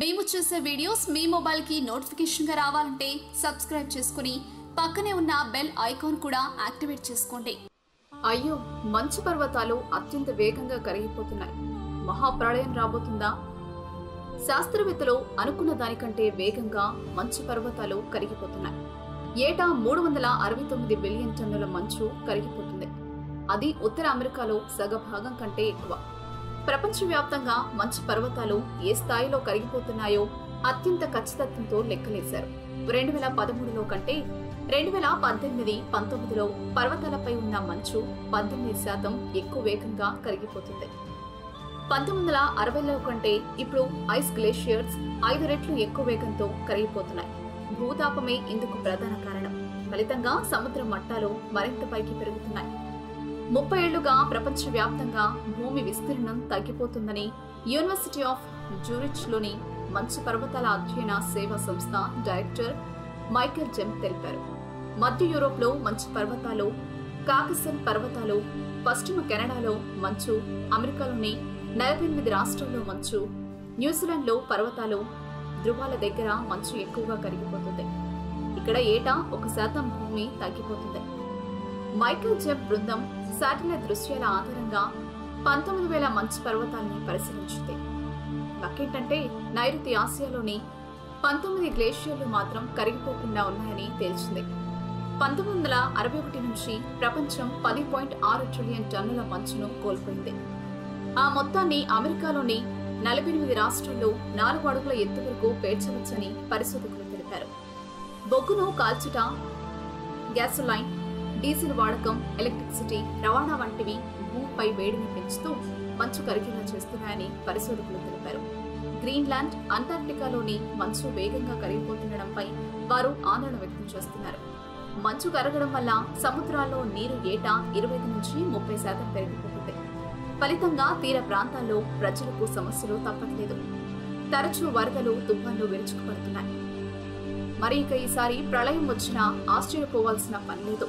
మేము చేసే వీడియోస్ మీ మొబైల్కి నోటిఫికేషన్గా రావాలంటే సబ్స్క్రైబ్ చేసుకుని పక్కనే ఉన్న బెల్ ఐకాన్ కూడా యాక్టివేట్ చేసుకోండి. అయ్యో మంచు పర్వతాలు అత్యంత వేగంగా కరిగిపోతున్నాయి. మహాప్రళయం రాబోతుందా? శాస్త్రవేత్తలు అనుకున్న దానికంటే వేగంగా మంచు పర్వతాలు కరిగిపోతున్నాయి. ఏటా మూడు వందల అరవై తొమ్మిది బిలియన్ టన్నుల మంచు కరిగిపోతుంది. అది ఉత్తర అమెరికాలో సగభాగం కంటే ఎక్కువ. ప్రపంచవ్యాప్తంగా మంచు పర్వతాలు ఏ స్థాయిలో కరిగిపోతున్నాయో అత్యంత ఖచ్చితత్వంతో లెక్కలేశారు. రెండు వేల పదమూడులో కంటే రెండు వేల పద్దెనిమిది పంతొమ్మిదిలో పర్వతాలపై ఉన్న మంచు పద్దెనిమిది శాతం ఎక్కువ వేగంగా కరిగిపోతుంది. పంతొమ్మిది వందల అరవైలో కంటే ఇప్పుడు ఐస్ గ్లేషియర్స్ ఐదు రెట్లు ఎక్కువ వేగంతో కరిగిపోతున్నాయి. భూతాపమే ఇందుకు ప్రధాన కారణం. ఫలితంగా సముద్ర మట్టాలు మరింత పైకి పెరుగుతున్నాయి. ముప్పై ఏళ్ళుగా ప్రపంచవ్యాప్తంగా భూమి విస్తీర్ణం తగ్గిపోతుందని యూనివర్సిటీ ఆఫ్ జూరిచ్లోని మంచు పర్వతాల అధ్యయన సేవా సంస్థ డైరెక్టర్ మైకెల్ జెమ్ తెలిపారు. మధ్య యూరోప్లో మంచు పర్వతాలు కాకసన్ పర్వతాలు పశ్చిమ కెనడాలో మంచు అమెరికాలోని నలభై ఎనిమిది రాష్ట్రాల్లో మంచు న్యూజిలాండ్లో పర్వతాలు ధృవాల దగ్గర మంచు ఎక్కువగా కరిగిపోతుంది. ఇక్కడ ఏటా ఒక శాతం భూమి తగ్గిపోతుంది. మైకేల్ జెబ్ బృందం శాటిలైట్ దృశ్యాల ఆధారంగా పంతొమ్మిది వేల మంచు పర్వతాలని పరిశీలించింది. లక్కేంటంటే నైరుతి ఆసియాలోని పంతొమ్మిది గ్లేషియర్లు మాత్రం కరిగిపోకుండా ఉన్నాయని తేల్చింది. పంతొమ్మిది వందల అరవై ఒకటి నుంచి ప్రపంచం పది పాయింట్ ఆరు ట్రిలియన్ టన్నుల మంచును కోల్పోయింది. ఆ మొత్తాన్ని అమెరికాలోని నలభై ఎనిమిది రాష్ట్రాల్లో నాలుగు అడుగుల ఎత్తు వరకు పేర్చవచ్చని పరిశోధకులు తెలిపారు. బొగ్గును కాల్చుట గ్యాసోలైన్ డీజిల్ వాడకం ఎలక్ట్రిసిటీ రవాణా వంటివి భూమిపై వేడిని పెంచుతూ మంచు కరిగేలా చేస్తున్నాయని పరిశోధకులు తెలిపారు. గ్రీన్లాండ్ అంటార్క్టికాలోని మంచు వేగంగా కరిగిపోతుండడంపై వారు ఆందోళన వ్యక్తం చేస్తున్నారు. మంచు కరగడం వల్ల సముద్రాల్లో నీరు ఏటా ఇరవై నుంచి ముప్పై శాతం పెరిగిపోతుంది. ఫలితంగా తీర ప్రాంతాల్లో ప్రజలకు సమస్యలు తప్పట్లేదు. తరచూ వరదలు తుఫాన్లు విరుచుకుపడుతున్నాయి. మరి ఇక ఈసారి ప్రళయం వచ్చినా ఆశ్చర్యపోవాల్సిన పని లేదు.